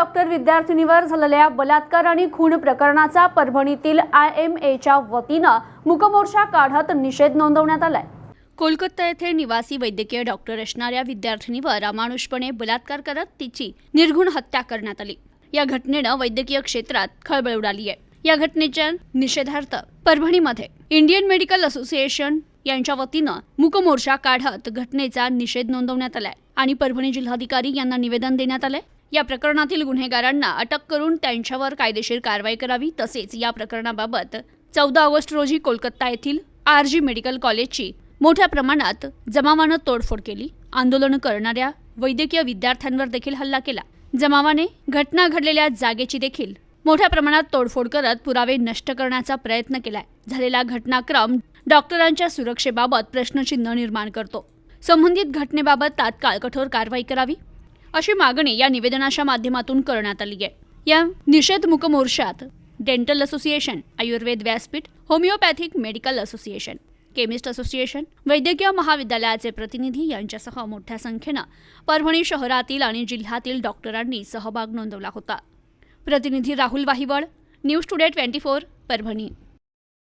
Doctor विद्यार्थिनीवर झालेल्या बलात्कार आणि खून प्रकरणाचा परभणीतील आय एम एच्या वतीनं मुकमोर्चा काढत निषेध नोंदवण्यात आलाय. कोलकाता येथे निवासी वैद्यकीय डॉक्टर असणाऱ्या विद्यार्थिनीवर अमानुषपणे बलात्कार करत तिची निर्घुण हत्या करण्यात आली. या घटनेनं वैद्यकीय क्षेत्रात खळबळ उडाली आहे. या घटनेच्या निषेधार्थ परभणीमध्ये इंडियन मेडिकल असोसिएशन यांच्या वतीनं मूकमोर्चा काढत घटनेचा निषेध नोंदवण्यात आलाय आणि परभणी जिल्हाधिकारी यांना निवेदन देण्यात आलंय. या प्रकरणातील गुन्हेगारांना अटक करून त्यांच्यावर कायदेशीर कारवाई करावी. तसेच या प्रकरणाबाबत चौदा ऑगस्ट रोजी कोलकाता येथील आर जी मेडिकल कॉलेजची मोठ्या प्रमाणात जमावानं तोडफोड केली. आंदोलन करणाऱ्या वैद्यकीय विद्यार्थ्यांवर देखील हल्ला केला. जमावाने घटना घडलेल्या जागेची देखील मोठ्या प्रमाणात तोडफोड करत पुरावे नष्ट करण्याचा प्रयत्न केलाय. झालेला घटनाक्रम डॉक्टरांच्या सुरक्षेबाबत प्रश्नचिन्ह निर्माण करतो. संबंधित घटनेबाबत तात्काळ कठोर कारवाई करावी. अशी मागणी या निवेदनाच्या माध्यमातून करण्यात आली आहे. या निषेध मुक मोर्चात dental association Ayurved Vyaspeeth homeopathic medical association chemist association वैद्यकीय महाविद्यालयाचे प्रतिनिधी यांच्यासह मोठ्या संख्येनं परभणी शहरातील आणि जिल्ह्यातील डॉक्टरांनी सहभाग नोंदवला होता. प्रतिनिधी Rahul Wahiwal news today twenty four Parbhani.